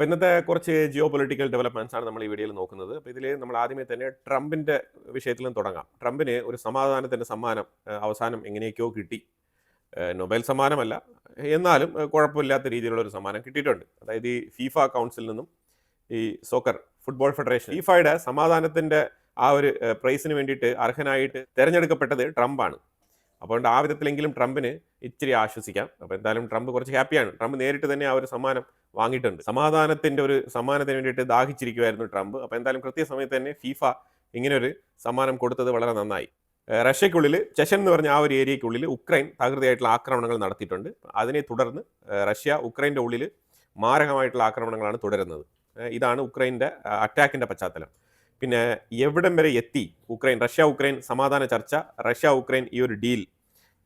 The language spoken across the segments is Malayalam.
അപ്പോൾ ഇന്നത്തെ കുറച്ച് ജിയോ പൊളിറ്റിക്കൽ ഡെവലപ്മെന്റ്സ് ആണ് നമ്മൾ ഈ വീഡിയോയിൽ നോക്കുന്നത്. അപ്പോൾ ഇതിൽ നമ്മൾ ആദ്യമേ തന്നെ ട്രംപിന്റെ വിഷയത്തിലും തുടങ്ങാം. ട്രംപിന് ഒരു സമാധാനത്തിന്റെ സമ്മാനം അവസാനം എങ്ങനെയൊക്കെയോ കിട്ടി. നൊബൈൽ സമ്മാനമല്ല എന്നാലും കുഴപ്പമില്ലാത്ത രീതിയിലുള്ള ഒരു സമ്മാനം കിട്ടിയിട്ടുണ്ട്. അതായത് ഈ ഫീഫ കൗൺസിൽ നിന്നും ഈ സോക്കർ ഫുട്ബോൾ ഫെഡറേഷൻ ഫീഫയുടെ സമാധാനത്തിന്റെ ആ ഒരു പ്രൈസിന് വേണ്ടിയിട്ട് അർഹനായിട്ട് തിരഞ്ഞെടുക്കപ്പെട്ടത് ട്രംപാണ്. അപ്പോൾ ആ വിധത്തിലെങ്കിലും ട്രംപിന് ഇച്ചിരി ആശ്വസിക്കാം. അപ്പോൾ എന്തായാലും ട്രംപ് കുറച്ച് ഹാപ്പിയാണ്. ട്രംപ് നേരിട്ട് തന്നെ ആ ഒരു സമ്മാനം വാങ്ങിയിട്ടുണ്ട്. സമാധാനത്തിന്റെ ഒരു സമ്മാനത്തിന് വേണ്ടിയിട്ട് ദാഹിച്ചിരിക്കുമായിരുന്നു ട്രംപ്. അപ്പോൾ എന്തായാലും കൃത്യസമയത്ത് തന്നെ ഫീഫ ഇങ്ങനൊരു സമ്മാനം കൊടുത്തത് വളരെ നന്നായി. റഷ്യക്കുള്ളിൽ ചെഷൻ എന്ന് പറഞ്ഞ ആ ഒരു ഏരിയയ്ക്കുള്ളിൽ ഉക്രൈൻ തകൃതിയായിട്ടുള്ള ആക്രമണങ്ങൾ നടത്തിയിട്ടുണ്ട്. അതിനെ തുടർന്ന് റഷ്യ ഉക്രൈന്റെ ഉള്ളിൽ മാരകമായിട്ടുള്ള ആക്രമണങ്ങളാണ് തുടരുന്നത്. ഇതാണ് ഉക്രൈന്റെ അറ്റാക്കിന്റെ പശ്ചാത്തലം. പിന്നെ എവിടം വരെ എത്തി ഉക്രൈൻ റഷ്യ ഉക്രൈൻ സമാധാന ചർച്ച റഷ്യ ഉക്രൈൻ ഈ ഒരു ഡീൽ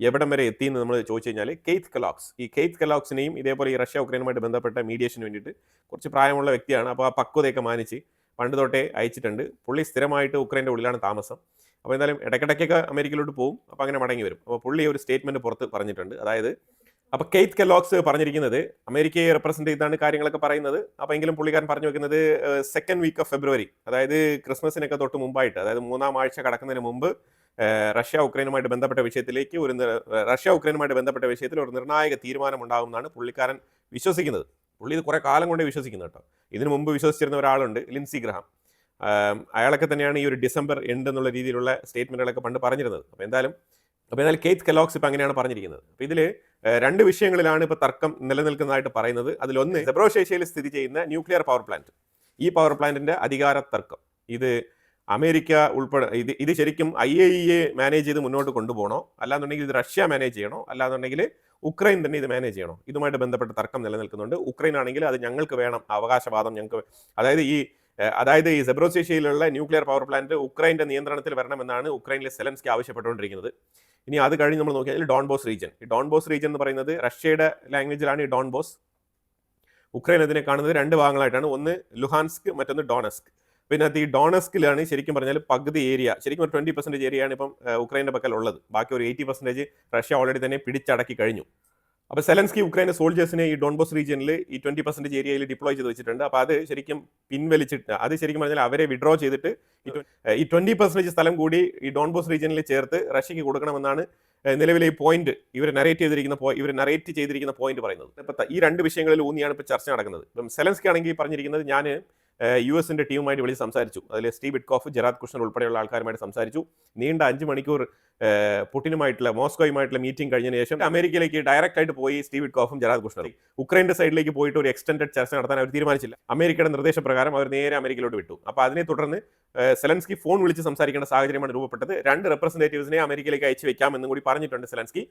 എവിടം വരെ എത്തി എന്ന് നമ്മൾ ചോദിച്ചു കഴിഞ്ഞാൽ കെയ്ത്ത് കലോക്സ് ഈ കെയ്ത്ത് കലോക്സിനെയും ഇതേപോലെ ഈ റഷ്യ ഉക്രൈനുമായിട്ട് ബന്ധപ്പെട്ട മീഡിയേഷന് വേണ്ടിയിട്ട് കുറച്ച് പ്രായമുള്ള വ്യക്തിയാണ്. അപ്പോൾ ആ പക്വതയൊക്കെ മാനിച്ച് പണ്ട് തൊട്ടേ അയച്ചിട്ടുണ്ട്. പുള്ളി സ്ഥിരമായിട്ട് ഉക്രൈന്റെ ഉള്ളിലാണ് താമസം. അപ്പോൾ എന്തായാലും ഇടയ്ക്കിടയ്ക്കൊക്കെ അമേരിക്കയിലോട്ട് പോകും അപ്പോൾ അങ്ങനെ മടങ്ങി വരും. അപ്പോൾ പുള്ളി ഒരു സ്റ്റേറ്റ്മെന്റ് പുറത്ത് പറഞ്ഞിട്ടുണ്ട്. അതായത് അപ്പോൾ കെയ്ത്ത് കെലോക്സ് പറഞ്ഞിരിക്കുന്നത് അമേരിക്കയെ റെപ്രസെന്റ് ചെയ്താണ് കാര്യങ്ങളൊക്കെ പറയുന്നത്. അപ്പോൾ എങ്കിലും പുള്ളിക്കാരൻ പറഞ്ഞു വെക്കുന്നത് സെക്കൻഡ് വീക്ക് ഓഫ് ഫെബ്രുവരി അതായത് ക്രിസ്മസിനൊക്കെ തൊട്ട് മുമ്പായിട്ട് അതായത് മൂന്നാം ആഴ്ച കടക്കുന്നതിന് മുമ്പ് റഷ്യ ഉക്രൈനുമായിട്ട് ബന്ധപ്പെട്ട വിഷയത്തിലേക്ക് ഒരു റഷ്യ ഉക്രൈനുമായിട്ട് ബന്ധപ്പെട്ട വിഷയത്തിൽ ഒരു നിർണായക തീരുമാനം ഉണ്ടാകും എന്നാണ് പുള്ളിക്കാരൻ വിശ്വസിക്കുന്നത്. പുള്ളി ഇത് കുറേ കാലം കൊണ്ടേ വിശ്വസിക്കുന്നു കേട്ടോ. ഇതിനു മുമ്പ് വിശ്വസിച്ചിരുന്ന ഒരാളുണ്ട് ലിൻസി ഗ്രഹാം. അയാളൊക്കെ തന്നെയാണ് ഈ ഒരു ഡിസംബർ എൻഡ് എന്നുള്ള രീതിയിലുള്ള സ്റ്റേറ്റ്മെന്റുകളൊക്കെ പണ്ട് പറഞ്ഞിരുന്നത്. അപ്പോൾ എന്തായാലും അപ്പോൾ എന്നാൽ കെയ്ത്ത് കെലോക്സ് ഇപ്പോൾ അങ്ങനെയാണ് പറഞ്ഞിരിക്കുന്നത്. അപ്പോൾ ഇതിൽ രണ്ട് വിഷയങ്ങളിലാണ് ഇപ്പോൾ തർക്കം നിലനിൽക്കുന്നതായിട്ട് പറയുന്നത്. അതിലൊന്ന് സെബ്രോഷേഷ്യയിൽ സ്ഥിതി ചെയ്യുന്ന ന്യൂക്ലിയർ പവർ പ്ലാന്റ്. ഈ പവർ പ്ലാന്റിന്റെ അധികാര തർക്കം. ഇത് അമേരിക്ക ഉൾപ്പെടെ ഇത് ഇത് ശരിക്കും I A E A manage ചെയ്ത് മുന്നോട്ട് കൊണ്ടുപോകണോ? അല്ലാന്നുണ്ടെങ്കിൽ ഇത് റഷ്യ മാനേജ് ചെയ്യണോ? അല്ലാന്നുണ്ടെങ്കിൽ ഉക്രൈൻ തന്നെ ഇത് മാനേജ് ചെയ്യണോ? ഇതുമായിട്ട് ബന്ധപ്പെട്ട തർക്കം നിലനിൽക്കുന്നുണ്ട്. ഉക്രൈൻ ആണെങ്കിൽ അത് ഞങ്ങൾക്ക് വേണം. അവകാശവാദം ഞങ്ങൾക്ക് അതായത് ഈ അതായത് ഈ സെബ്രോസേഷ്യയിലുള്ള ന്യൂക്ലിയർ പവർ പ്ലാന്റ് ഉക്രൈന്റെ നിയന്ത്രണത്തിൽ വരണമെന്നാണ് ഉക്രൈനിലെ സെലൻസ്കി ആവശ്യപ്പെട്ടുകൊണ്ടിരിക്കുന്നത്. ഇനി അത് കഴിഞ്ഞ് നമ്മൾ നോക്കിയാൽ ഡോൺ ബോസ് റീജിയൻ. ഈ ഡോൺ ബോസ് റീജിയൻ എന്ന് പറയുന്നത് റഷ്യയുടെ ലാംഗ്വേജിലാണ് ഈ ഡോൺ ബോസ്. ഉക്രൈൻ അതിനെ കാണുന്നത് രണ്ട് ഭാഗങ്ങളായിട്ടാണ്. ഒന്ന് ലുഹാൻസ്ക് മറ്റൊന്ന് ഡോണസ്ക്. പിന്നെ അത് ഈ ഡോണസ്കിലാണ് ശരിക്കും പറഞ്ഞാൽ പകുതി ഏരിയ ശരിക്കും ഒരു ട്വന്റി പെർസെന്റേജ് ഏരിയയാണ് ഇപ്പം ഉക്രൈന്റെ പക്കൽ ഉള്ളത് ബാക്കി ഒരു എയ്റ്റി പെർസെന്റേജ് റഷ്യ ഓൾറെഡി തന്നെ പിടിച്ചടക്കി കഴിഞ്ഞു. അപ്പോൾ സെലൻസ്കി ഉക്രൈന്റെ സോൾജേഴ്സിനെ ഈ ഡോൺബോസ് റീജിയനിൽ ഈ ട്വന്റി പെർസെന്റേജ് ഏരിയയിൽ ഡിപ്ലോയ് ചെയ്ത് വെച്ചിട്ടുണ്ട്. അപ്പോൾ അത് ശരിക്കും പിൻവലിച്ചിട്ട് അത് ശരിക്കും പറഞ്ഞാൽ അവരെ വിഡ്രോ ചെയ്തിട്ട് ഈ ട്വന്റി പെർസെന്റേജ് സ്ഥലം കൂടി ഈ ഡോൺബോസ് റീജിയനിൽ ചേർത്ത് റഷ്യക്ക് കൊടുക്കണമെന്നാണ് നിലവിലെ ഈ പോയിന്റ് ഇവർ നറേറ്റ് ചെയ്തിരിക്കുന്ന പോയി ഇവർ നറേറ്റ് ചെയ്തിരിക്കുന്ന പോയിന്റ് പറയുന്നത്. ഇപ്പം ഈ രണ്ട് വിഷയങ്ങളിൽ ഊന്നിയാണ് ഇപ്പോൾ ചർച്ച നടക്കുന്നത്. ഇപ്പം സെലൻസ്കി ആണെങ്കിൽ പറഞ്ഞിരിക്കുന്നത് ഞാൻ യു എസിന്റെ ടീമുമായിട്ട് വിളിച്ച് സംസാരിച്ചു. അതിൽ സ്റ്റീവ് ബിഡ്കോഫ് ജെറാദ് കൃഷ്ണൻ ഉൾപ്പെടെയുള്ള ആൾക്കാരുമായിട്ട് സംസാരിച്ചു. നീണ്ട അഞ്ച് മണിക്കൂർ പുട്ടിനുമായിട്ടുള്ള മോസ്കോയുമായിട്ടുള്ള മീറ്റിംഗ് കഴിഞ്ഞതിന് ശേഷം അമേരിക്കയിലേക്ക് ഡയറക്റ്റ് ആയിട്ട് പോയി സ്റ്റീവ് ബിഡ്കോഫും ജെറാദ് കുഷ്ണറും ഉക്രൈന്റെ സൈഡിലേക്ക് പോയിട്ട് ഒരു എക്സ്റ്റൻഡഡ് ചർച്ച നടത്താൻ അവർ തീരുമാനിച്ചില്ല. അമേരിക്കയുടെ നിർദ്ദേശപ്രകാരം അവർ നേരെ അമേരിക്കയിലോട്ട് വിട്ടു. അപ്പോൾ അതിനെ തുടർന്ന് സെലൻസ്കി ഫോൺ വിളിച്ച് സംസാരിക്കേണ്ട സാഹചര്യമാണ് രൂപപ്പെട്ടത്. രണ്ട് റെപ്രസെന്റേറ്റീവ്സിനെ അമേരിക്കയിലേക്ക് അയച്ചു വെക്കാമെന്നും കൂടി പറഞ്ഞിട്ടുണ്ട് സെലൻസ്കി.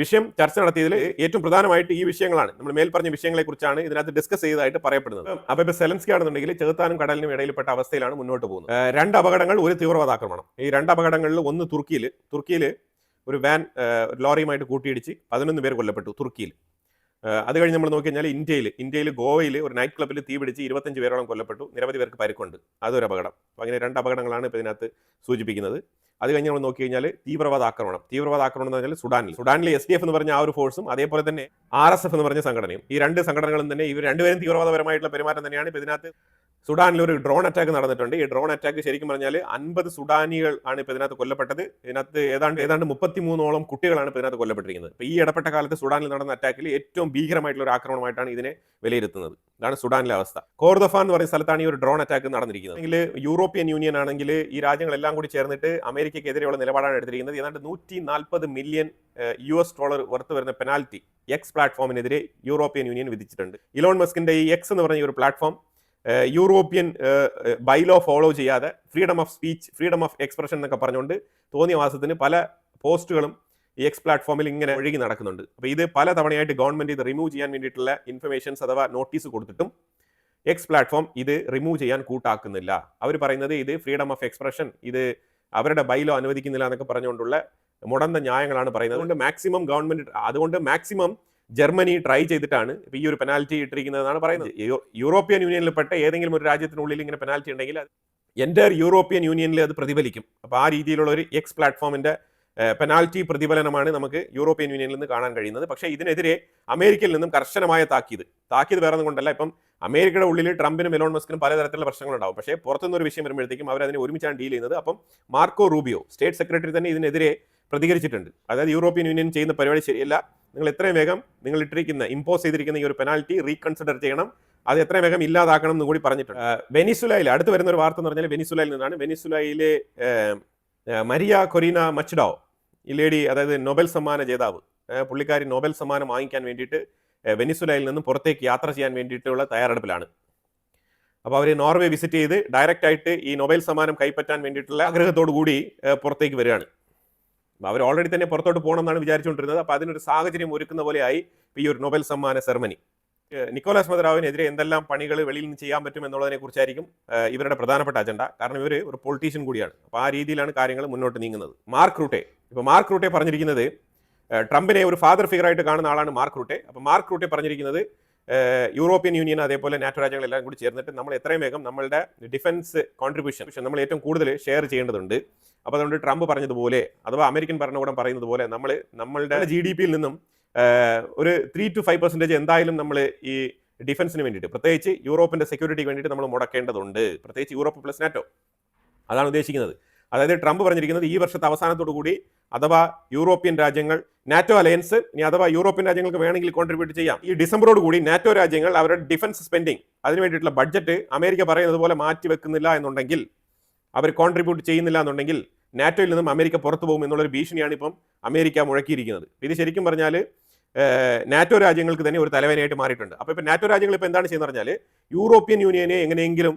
വിഷയം ചർച്ച നടത്തിയതിൽ ഏറ്റവും പ്രധാനമായിട്ട് ഈ വിഷയങ്ങളാണ്. നമ്മൾ മേൽ പറഞ്ഞ വിഷയങ്ങളെ കുറിച്ചാണ് ഇതിനകത്ത് ഡിസ്കസ് ചെയ്തതായിട്ട് പറയപ്പെടുന്നത്. അപ്പോൾ ഇപ്പോൾ സെലൻസ്കി ആണെന്നുണ്ടെങ്കിൽ ചെറുത്താനും കടലിനും ഇടയിൽപ്പെട്ട അവസ്ഥയിലാണ് മുന്നോട്ട് പോകുന്നത്. രണ്ട് അപകടങ്ങൾ ഒരു തീവ്രവാദാക്രമണം. ഈ രണ്ട് അപകടങ്ങളിൽ ഒന്ന് തുർക്കിയിൽ തുർക്കിയിൽ ഒരു വാൻ ലോറിയുമായിട്ട് കൂട്ടിയിടിച്ച് പതിനൊന്ന് പേർ കൊല്ലപ്പെട്ടു തുർക്കിയിൽ. അത് കഴിഞ്ഞ് നമ്മൾ നോക്കി കഴിഞ്ഞാൽ ഇന്ത്യയിൽ ഇന്ത്യയിൽ ഗോവയിൽ ഒരു നൈറ്റ് ക്ലബ്ബിൽ തീപിടിച്ച് ഇരുപത്തഞ്ച് പേരോളം കൊല്ലപ്പെട്ടു. നിരവധി പേർക്ക് പരിക്കുണ്ട്. അതൊരു അപകടം. അങ്ങനെ രണ്ട് അപകടങ്ങളാണ് ഇപ്പോൾ ഇതിനകത്ത് സൂചിപ്പിക്കുന്നത്. അത് കഴിഞ്ഞ് നമ്മൾ നോക്കി കഴിഞ്ഞാൽ തീവ്രവാദ ആക്രമണം തീവ്രവാദ ആക്രമണം എന്ന് പറഞ്ഞാൽ സുഡാനിൽ. സുഡാനിൽ എസ് ഡി എഫ് എന്ന് പറഞ്ഞ ആ ഒരു ഫോഴ്സും അതേപോലെ തന്നെ ആർ എസ് എഫ് എന്ന് പറഞ്ഞ സംഘടനയും. ഈ രണ്ട് സംഘടനകളും തന്നെ ഇവർ രണ്ടുപേരും തീവ്രവാദപരമായിട്ടുള്ള പെരുമാറ്റം തന്നെയാണ്. ഇപ്പോൾ ഇതിനകത്ത് സുഡാനിൽ ഒരു ഡ്രോൺ അറ്റാക്ക് നടന്നിട്ടുണ്ട്. ഈ ഡ്രോൺ അറ്റാക്ക് ശരിക്കും പറഞ്ഞാൽ അൻപത് സുഡാനികൾ ആണ് ഇപ്പോൾ ഇതിനകത്ത് കൊല്ലപ്പെട്ടത്. ഇതിനകത്ത് ഏതാണ്ട് ഏതാണ്ട് മുപ്പത്തിമൂന്നോളം കുട്ടികളാണ് ഇപ്പോൾ ഇതിനകത്ത് കൊല്ലപ്പെട്ടിരിക്കുന്നത്. ഇപ്പോൾ ഈ ഇടപെട്ട കാലത്ത് സുഡാനിൽ നടന്ന അറ്റാക്കിൽ ഏറ്റവും ഭീകരമായിട്ടുള്ള ഒരു ആക്രമണമായിട്ടാണ് ഇതിനെ വിലയിരുത്തുന്നത്. ഇതാണ് സുഡാനിലെ അവസ്ഥ. കോർദഫ എന്ന് പറയുന്ന സ്ഥലത്താണ് ഈ ഒരു ഡ്രോൺ അറ്റാക്ക് നടന്നിരിക്കുന്നത്. അല്ലെങ്കിൽ യൂറോപ്യൻ യൂണിയൻ ആണെങ്കിൽ ഈ രാജ്യങ്ങളെല്ലാം കൂടി ചേർന്നിട്ട് അമേരിക്കയ്ക്കെതിരെയുള്ള നിലപാടാണ് എടുത്തിരിക്കുന്നത്. ഏതാണ്ട് നൂറ്റി നാൽപ്പത് million U S dollar worth വരുന്ന പെനാൽറ്റി എക്സ് പ്ലാറ്റ്ഫോമിനെതിരെ യൂറോപ്യൻ യൂണിയൻ വിധിച്ചിട്ടുണ്ട്. ഇലോൺ മസ്കിന്റെ ഈ എക്സ് എന്ന് പറഞ്ഞ ഒരു പ്ലാറ്റ്ഫോം യൂറോപ്യൻ ബൈലോ ഫോളോ ചെയ്യാതെ freedom of speech freedom of expression എന്നൊക്കെ പറഞ്ഞുകൊണ്ട് തോന്നിയ മാസത്തിന് പല പോസ്റ്റുകളും ഈ എക്സ് പ്ലാറ്റ്ഫോമിൽ ഇങ്ങനെ ഒഴുകി നടക്കുന്നുണ്ട്. അപ്പോൾ ഇത് പല തവണയായിട്ട് ഗവൺമെന്റ് ഇത് റിമൂവ് ചെയ്യാൻ വേണ്ടിയിട്ടുള്ള ഇൻഫർമേഷൻസ് അഥവാ നോട്ടീസ് കൊടുത്തിട്ടും എക്സ് പ്ലാറ്റ്ഫോം ഇത് റിമൂവ് ചെയ്യാൻ കൂട്ടാക്കുന്നില്ല. അവർ പറയുന്നത് ഇത് ഫ്രീഡം ഓഫ് എക്സ്പ്രഷൻ ഇത് അവരുടെ ബൈലോ അനുവദിക്കുന്നില്ല എന്നൊക്കെ പറഞ്ഞുകൊണ്ടുള്ള മുടന്ത ന്യായങ്ങളാണ് പറയുന്നത്. അതുകൊണ്ട് മാക്സിമം ഗവൺമെന്റ് അതുകൊണ്ട് മാക്സിമം ജർമ്മനി ട്രൈ ചെയ്തിട്ടാണ് ഇപ്പൊ ഈ ഒരു പെനാൽറ്റി ഇട്ടിരിക്കുന്നതെന്നാണ് പറയുന്നത്. യൂറോപ്യൻ യൂണിയനിൽപ്പെട്ട ഏതെങ്കിലും ഒരു രാജ്യത്തിനുള്ളിൽ ഇങ്ങനെ പെനാൽറ്റി ഉണ്ടെങ്കിൽ അത് എന്റെ യൂറോപ്യൻ യൂണിയനിൽ അത് പ്രതിഫലിക്കും. അപ്പോൾ ആ രീതിയിലുള്ള ഒരു എക്സ് പ്ലാറ്റ്ഫോമിന്റെ പെനാൽറ്റി പ്രതിഫലനമാണ് നമുക്ക് യൂറോപ്യൻ യൂണിയനിൽ നിന്ന് കാണാൻ കഴിയുന്നത്. പക്ഷേ ഇതിനെതിരെ അമേരിക്കയിൽ നിന്നും കർശനമായ താക്കീത്. താക്കീത് വേറെ കൊണ്ടല്ല. ഇപ്പം അമേരിക്കയുടെ ഉള്ളിൽ ട്രംപിനും എലോൺ മസ്കിനും പലതരത്തിലുള്ള പ്രശ്നങ്ങളുണ്ടാവും. പക്ഷേ പുറത്തുനിന്ന് ഒരു വിഷയം വരുമ്പോഴത്തേക്കും അവരതിനെ ഒരുമിച്ചാണ് ഡീൽ ചെയ്യുന്നത്. അപ്പം മാർക്കോ റൂബിയോ സ്റ്റേറ്റ് സെക്രട്ടറി തന്നെ ഇതിനെതിരെ പ്രതികരിച്ചിട്ടുണ്ട്. അതായത് യൂറോപ്യൻ യൂണിയൻ ചെയ്യുന്ന പരിപാടി ശരിയല്ല. നിങ്ങൾ എത്രയും വേഗം നിങ്ങൾ ഇട്ടിരിക്കുന്ന ഇമ്പോസ് ചെയ്തിരിക്കുന്ന ഈ ഒരു പെനാൽറ്റി റീകൺസിഡർ ചെയ്യണം. അത് എത്രയും വേഗം ഇല്ലാതാക്കണം എന്ന് കൂടി പറഞ്ഞിട്ടുണ്ട്. വെനിസുലയിൽ അടുത്ത് വരുന്ന ഒരു വാർത്ത എന്ന് പറഞ്ഞാൽ വെനിസുലയിൽ നിന്നാണ്. വെനിസുലയിലെ മരിയ കൊറീന മച്ഡോ ഈ ലേഡി അതായത് നോബൽ സമ്മാന ജേതാവ്. പുള്ളിക്കാരി നോബൽ സമ്മാനം വാങ്ങിക്കാൻ വേണ്ടിയിട്ട് വെനിസുലയിൽ നിന്നും പുറത്തേക്ക് യാത്ര ചെയ്യാൻ വേണ്ടിയിട്ടുള്ള തയ്യാറെടുപ്പിലാണ്. അപ്പോൾ അവർ നോർവേ വിസിറ്റ് ചെയ്ത് ഡയറക്റ്റ് ആയിട്ട് ഈ നോബൽ സമ്മാനം കൈപ്പറ്റാൻ വേണ്ടിയിട്ടുള്ള ആഗ്രഹത്തോടു കൂടി പുറത്തേക്ക് വരികയാണ്. അവർ ഓൾറെഡി തന്നെ പുറത്തോട്ട് പോകണമെന്നാണ് വിചാരിച്ചുകൊണ്ടിരുന്നത്. അപ്പോൾ അതിനൊരു സാഹചര്യം ഒരുക്കുന്ന പോലെയായി ഈ ഒരു നോബൽ സമ്മാന സെറമണി ഏഹ് നിക്കോളാസ് മദ്രാവിനെതിരെ എന്തെല്ലാം പണികൾ വെളിയിൽ നിന്ന് ചെയ്യാൻ പറ്റും എന്നുള്ളതിനെ കുറിച്ചായിരിക്കും ഇവരുടെ പ്രധാനപ്പെട്ട അജണ്ട. കാരണം ഇവർ ഒരു പൊളിറ്റീഷ്യൻ കൂടിയാണ്. അപ്പോൾ ആ രീതിയിലാണ് കാര്യങ്ങൾ മുന്നോട്ട് നീങ്ങുന്നത്. Mark Rutte. ഇപ്പോൾ മാർക്ക് റൂട്ടെ പറഞ്ഞിരിക്കുന്നത് ട്രംപിനെ ഒരു ഫാദർ ഫിഗർ ആയിട്ട് കാണുന്ന ആളാണ് മാർക്ക് റൂട്ടെ. അപ്പോൾ മാർക്ക് റൂട്ടെ പറഞ്ഞിരിക്കുന്നത് യൂറോപ്യൻ യൂണിയൻ അതേപോലെ നാറ്റോ രാജ്യങ്ങളെല്ലാം കൂടി ചേർന്നിട്ട് നമ്മൾ എത്രയും വേഗം നമ്മളുടെ ഡിഫൻസ് കോൺട്രിബ്യൂഷൻ പക്ഷേ നമ്മൾ ഏറ്റവും കൂടുതൽ ഷെയർ ചെയ്യേണ്ടതുണ്ട്. അപ്പോൾ അതുകൊണ്ട് ട്രംപ് പറഞ്ഞതുപോലെ അഥവാ അമേരിക്കൻ ഭരണകൂടം പറയുന്നത് പോലെ നമ്മൾ നമ്മളുടെ ജി ഡി പിയിൽ നിന്നും ഒരു ത്രീ ടു ഫൈവ് പെർസെന്റേജ് എന്തായാലും നമ്മൾ ഈ ഡിഫൻസിന് വേണ്ടിയിട്ട് പ്രത്യേകിച്ച് യൂറോപ്പിന്റെ സെക്യൂരിറ്റിക്ക് വേണ്ടിയിട്ട് നമ്മൾ മുടക്കേണ്ടതുണ്ട്. പ്രത്യേകിച്ച് യൂറോപ്പ് പ്ലസ് നാറ്റോ. അതാണ് ഉദ്ദേശിക്കുന്നത്. അതായത് ട്രംപ് പറഞ്ഞിരിക്കുന്നത് ഈ വർഷത്തെ അവസാനത്തോടു കൂടി അഥവാ യൂറോപ്യൻ രാജ്യങ്ങൾ നാറ്റോ അലയൻസ് ഇനി അഥവാ യൂറോപ്യൻ രാജ്യങ്ങൾക്ക് വേണമെങ്കിൽ കോൺട്രിബ്യൂട്ട് ചെയ്യാം. ഈ ഡിസംബറോട് കൂടി നാറ്റോ രാജ്യങ്ങൾ അവരുടെ ഡിഫൻസ് സ്പെൻഡിങ് അതിന് വേണ്ടിയിട്ടുള്ള ബഡ്ജറ്റ് അമേരിക്ക പറയുന്നത് പോലെ മാറ്റി വെക്കുന്നില്ല എന്നുണ്ടെങ്കിൽ അവർ കോൺട്രിബ്യൂട്ട് ചെയ്യുന്നില്ല എന്നുണ്ടെങ്കിൽ നാറ്റോയിൽ നിന്നും അമേരിക്ക പുറത്തു പോകും എന്നുള്ളൊരു ഭീഷണിയാണ് ഇപ്പം അമേരിക്ക മുഴക്കിയിരിക്കുന്നത്. ഇത് ശരിക്കും പറഞ്ഞാൽ നാറ്റോ രാജ്യങ്ങൾക്ക് തന്നെ ഒരു തലവേനയായിട്ട് മാറിയിട്ടുണ്ട്. അപ്പോൾ ഇപ്പോൾ നാറ്റോ രാജ്യങ്ങൾ ഇപ്പോൾ എന്താണ് ചെയ്യുന്നത് പറഞ്ഞാൽ യൂറോപ്യൻ യൂണിയനെ എങ്ങനെയെങ്കിലും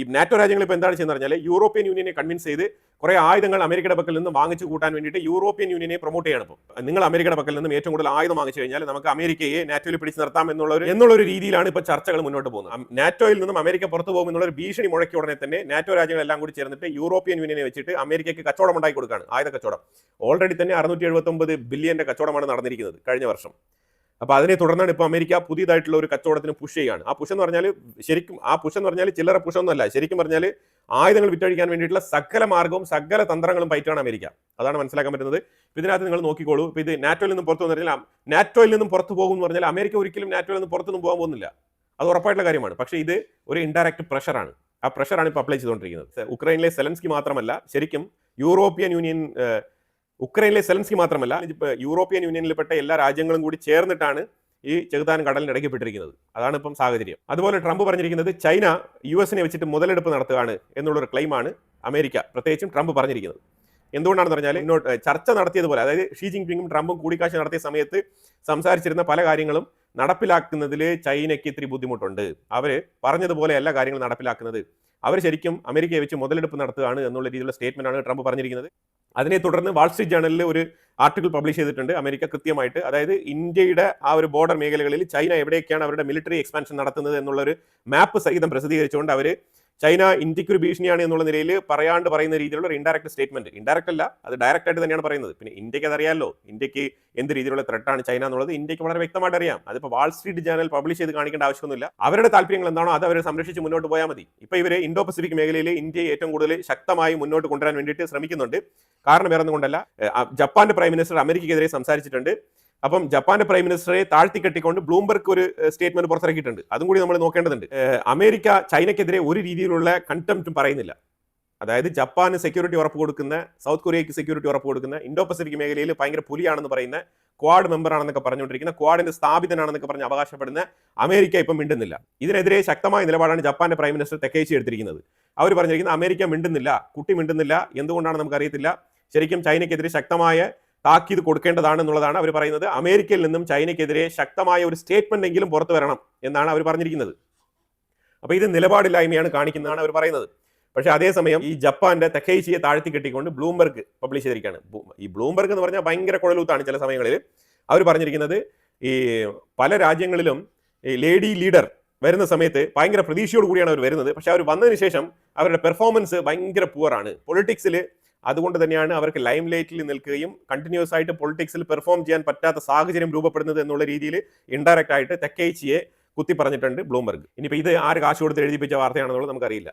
ഈ നാറ്റോ രാജ്യങ്ങൾ ഇപ്പോൾ എന്താണ് ചെയ്യുന്നത് പറഞ്ഞാൽ യൂറോപ്യൻ യൂണിയനെ കൺവിൻസ് ചെയ്ത് കുറേ ആയുധങ്ങൾ അമേരിക്കയുടെ പക്കൽ നിന്ന് വാങ്ങിച്ചു കൂട്ടാൻ വേണ്ടിയിട്ട് യൂറോപ്യൻ യൂണിയനെ പ്രൊമോട്ട് ചെയ്യണം ഇപ്പോൾ നിങ്ങൾ അമേരിക്കയുടെ പക്കൽ നിന്നും ഏറ്റവും കൂടുതൽ ആയുധം വാങ്ങിച്ചു കഴിഞ്ഞാൽ നമുക്ക് അമേരിക്കയെ നാറ്റോയിൽ പിടിച്ചു നിർത്താം എന്നുള്ള ഒരു എന്നുള്ള ഒരു രീതിയിലാണ് ഇപ്പോൾ ചർച്ചകൾ മുന്നോട്ട് പോകുന്നത്. നാറ്റോയിൽ നിന്നും അമേരിക്ക പുറത്തു പോകും എന്നുള്ള ഒരു ഭീഷണി മുഴക്കി ഉടനെ തന്നെ നാറ്റോ രാജ്യങ്ങളെല്ലാം കൂടി ചേർന്നിട്ട് യൂറോപ്യൻ യൂണിയനെ വെച്ചിട്ട് അമേരിക്കയ്ക്ക് കച്ചവടം ഉണ്ടാക്കി കൊടുക്കുകയാണ് ആയുധ കച്ചവടം. ഓൾറെഡി തന്നെ അറുന്നൂറ്റി എഴുപത്തൊമ്പത് ബില്യന്റെ കച്ചവടമാണ് നടന്നിരിക്കുന്നത് കഴിഞ്ഞ വർഷം. അപ്പോൾ അതിനെ തുടർന്നാണ് ഇപ്പോൾ അമേരിക്ക പുതിയതായിട്ടുള്ള ഒരു കച്ചവടത്തിന് പുഷ് ചെയ്യുകയാണ്. ആ പുഷ് എന്ന് പറഞ്ഞാൽ ശരിക്കും ആ പുഷ് എന്ന് പറഞ്ഞാൽ ചില്ലറ പുഷ് ഒന്നുമല്ല. ശരിക്കും പറഞ്ഞാൽ ആയുധങ്ങൾ വിറ്റഴിക്കാൻ വേണ്ടിയിട്ടുള്ള സകല മാർഗവും സകല തന്ത്രങ്ങളും പയറ്റാണ് അമേരിക്ക. അതാണ് മനസ്സിലാക്കാൻ പറ്റുന്നത്. ഇതിനകത്ത് നിങ്ങൾ നോക്കിക്കോളൂ. ഇപ്പൊ ഇത് നാറ്റോയിൽ നിന്നും പുറത്തു വന്നു കഴിഞ്ഞാൽ നാറ്റോയിൽ നിന്നും പുറത്തു പോകും എന്ന് പറഞ്ഞാൽ അമേരിക്ക ഒരിക്കലും നാറ്റോയിൽ നിന്ന് പുറത്തൊന്നും പോകാൻ പോകുന്നില്ല. അത് ഉറപ്പായിട്ടുള്ള കാര്യമാണ്. പക്ഷേ ഇത് ഒരു ഇൻഡയറക്റ്റ് പ്രഷറാണ് ആ പ്രഷറാണ് ഇപ്പോൾ അപ്ലൈ ചെയ്തുകൊണ്ടിരിക്കുന്നത്. ഉക്രൈനിലെ സെലൻസ്കി മാത്രമല്ല ശരിക്കും യൂറോപ്യൻ യൂണിയൻ ഉക്രൈനിലെ സെലൻസ്കി മാത്രമല്ല ഇപ്പോൾ യൂറോപ്യൻ യൂണിയനിൽപ്പെട്ട എല്ലാ രാജ്യങ്ങളും കൂടി ചേർന്നിട്ടാണ് ഈ ചെകുതാൻ കടലിന് ഇടയ്ക്കപ്പെട്ടിരിക്കുന്നത് അതാണ് ഇപ്പം സാഹചര്യം. അതുപോലെ ട്രംപ് പറഞ്ഞിരിക്കുന്നത് ചൈന യു എസിനെ വെച്ചിട്ട് മുതലെടുപ്പ് നടത്തുകയാണ് എന്നുള്ളൊരു ക്ലെയിമാണ് അമേരിക്ക പ്രത്യേകിച്ചും ട്രംപ് പറഞ്ഞിരിക്കുന്നത്. എന്തുകൊണ്ടാണെന്ന് പറഞ്ഞാൽ ഇങ്ങോട്ട് ചർച്ച നടത്തിയതുപോലെ അതായത് ഷീ ജിൻപിങ്ങും ട്രംപും കൂടിക്കാഴ്ച നടത്തിയ സമയത്ത് സംസാരിച്ചിരുന്ന പല കാര്യങ്ങളും നടപ്പിലാക്കുന്നതിൽ ചൈനയ്ക്ക് ഇത്തിരി ബുദ്ധിമുട്ടുണ്ട്. അവർ പറഞ്ഞതുപോലെ എല്ലാ കാര്യങ്ങളും നടപ്പിലാക്കുന്നത് അവർ ശരിക്കും അമേരിക്കയെ വെച്ച് മുതലെടുപ്പ് നടത്തുകയാണ് എന്നുള്ള രീതിയിലുള്ള സ്റ്റേറ്റ്മെന്റ് ആണ് ട്രംപ് പറഞ്ഞിരിക്കുന്നത്. അതിനെ തുടർന്ന് വാൾസ്ട്രീറ്റ് ജേണലിൽ ഒരു ആർട്ടിക്കിൾ പബ്ലിഷ് ചെയ്തിട്ടുണ്ട് അമേരിക്ക കൃത്യമായിട്ട്. അതായത് ഇന്ത്യയുടെ ആ ഒരു ബോർഡർ മേഖലകളിൽ ചൈന എവിടെയൊക്കെയാണ് അവരുടെ മിലിറ്ററി എക്സ്പാൻഷൻ നടത്തുന്നത് എന്നുള്ളൊരു മാപ്പ് സഹിതം പ്രസിദ്ധീകരിച്ചുകൊണ്ട് അവർ ചൈന ഇന്ത്യയ്ക്ക് ഒരു ഭീഷണിയാണ് എന്നുള്ള നിലയിൽ പറയാണ്ട് പറയുന്ന രീതിയിലുള്ള ഒരു ഇൻഡയറക്റ്റ് സ്റ്റേറ്റ്മെന്റ് ഇൻഡയറക്റ്റ് അല്ല അത് ഡയറക്റ്റ് ആയിട്ട് തന്നെയാണ് പറയുന്നത്. പിന്നെ ഇന്ത്യയ്ക്ക് അതറിയാമല്ലോ ഇന്ത്യയ്ക്ക് എന്ത് രീതിയിലുള്ള ത്രെട്ടാണ് ചൈന എന്നുള്ളത് ഇന്ത്യയ്ക്ക് വളരെ വ്യക്തമായിട്ട് അറിയാം. അതിപ്പോൾ വാൾ സ്ട്രീറ്റ് ജേണൽ പബ്ലിഷ് ചെയ്ത് കാണിക്കേണ്ട ആവശ്യമൊന്നുമില്ല. അവരുടെ താല്പര്യങ്ങൾ എന്താണോ അത് അവരെ സംരക്ഷിച്ച് മുന്നോട്ട് പോയാൽ മതി. ഇപ്പോൾ ഇവർ ഇൻഡോ പസഫിക് മേഖലയിൽ ഇന്ത്യയെ ഏറ്റവും കൂടുതൽ ശക്തമായി മുന്നോട്ട് കൊണ്ടുവരാൻ വേണ്ടിയിട്ട് ശ്രമിക്കുന്നുണ്ട്. കാരണം വേറെ ഒന്നും കൊണ്ടല്ല ജപ്പാന്റെ പ്രൈം മിനിസ്റ്റർ അമേരിക്കയ്ക്കെതിരെ സംസാരിച്ചിട്ടുണ്ട്. അപ്പം ജപ്പാന്റെ പ്രൈം മിനിസ്റ്ററെ താഴ്ത്തി കെട്ടിക്കൊണ്ട് ബ്ലൂംബർഗ് ഒരു സ്റ്റേറ്റ്മെന്റ് പുറത്തിറക്കിയിട്ടുണ്ട്. അതും കൂടി നമ്മൾ നോക്കേണ്ടതുണ്ട്. അമേരിക്ക ചൈനയ്ക്കെതിരെ ഒരു രീതിയിലുള്ള കണ്ടംപ്റ്റും പറയുന്നില്ല. അതായത് ജപ്പാന് സെക്യൂരിറ്റി ഉറപ്പ് കൊടുക്കുന്ന സൗത്ത് കൊറിയയ്ക്ക് സെക്യൂരിറ്റി ഉറപ്പ് കൊടുക്കുന്ന ഇൻഡോ പസഫിക് മേഖലയിൽ ഭയങ്കര പുലിയാണെന്ന് പറയുന്ന ക്വാഡ് മെമ്പർ ആണെന്നൊക്കെ പറഞ്ഞുകൊണ്ടിരിക്കുന്ന ക്വാഡിന്റെ സ്ഥാപിതനാണെന്നൊക്കെ പറഞ്ഞ് അവകാശപ്പെടുന്ന അമേരിക്ക ഇപ്പം മിണ്ടുന്നില്ല. ഇതിനെതിരെ ശക്തമായ നിലപാടാണ് ജപ്പാന്റെ പ്രൈം മിനിസ്റ്റർ തെക്കേച്ചി എടുത്തിരിക്കുന്നത്. അവർ പറഞ്ഞിരിക്കുന്നത് അമേരിക്ക മിണ്ടുന്നില്ല കുട്ടി മിണ്ടുന്നില്ല എന്തുകൊണ്ടാണ് നമുക്ക് നമുക്കറിയത്തില്ല. ശരിക്കും ചൈനയ്ക്കെതിരെ ശക്തമായ താക്കീത് കൊടുക്കേണ്ടതാണ് എന്നുള്ളതാണ് അവർ പറയുന്നത്. അമേരിക്കയിൽ നിന്നും ചൈനയ്ക്കെതിരെ ശക്തമായ ഒരു സ്റ്റേറ്റ്മെന്റ് എങ്കിലും പുറത്തു വരണം എന്നാണ് അവർ പറഞ്ഞിരിക്കുന്നത്. അപ്പൊ ഇത് നിലപാടില്ലായ്മയാണ് കാണിക്കുന്നതാണ് അവർ പറയുന്നത്. പക്ഷേ അതേസമയം ഈ ജപ്പാന്റെ തെക്കൈച്ചിയെ താഴ്ത്തി കെട്ടിക്കൊണ്ട് ബ്ലൂംബർഗ് പബ്ലിഷ് ചെയ്തിരിക്കുകയാണ്. ഈ ബ്ലൂംബർഗ് എന്ന് പറഞ്ഞാൽ ഭയങ്കര കുഴലൂത്താണ് ചില സമയങ്ങളിൽ. അവർ പറഞ്ഞിരിക്കുന്നത് ഈ പല രാജ്യങ്ങളിലും ഈ ലേഡി ലീഡർ വരുന്ന സമയത്ത് ഭയങ്കര പ്രതീക്ഷയോട് കൂടിയാണ് അവർ വരുന്നത്. പക്ഷെ അവർ വന്നതിന് ശേഷം അവരുടെ പെർഫോമൻസ് ഭയങ്കര പുവറാണ് പൊളിറ്റിക്സിൽ അതുകൊണ്ട് തന്നെയാണ് അവർക്ക് ലൈം ലൈറ്റിൽ നിൽക്കുകയും കണ്ടിന്യൂസ് ആയിട്ട് പൊളിറ്റിക്സിൽ പെർഫോം ചെയ്യാൻ പറ്റാത്ത സാഹചര്യം രൂപപ്പെടുന്നത് എന്നുള്ള രീതിയിൽ ഇൻഡയറക്റ്റ് ആയിട്ട് തെക്കേച്ചിയെ കുത്തി പറഞ്ഞിട്ടുണ്ട് ബ്ലൂംബർഗ് ഇനിയിപ്പോൾ ഇത് ആര് കാശ് കൊടുത്ത് എഴുതിപ്പിച്ച വാർത്തയാണെന്നുള്ളത് നമുക്കറിയില്ല.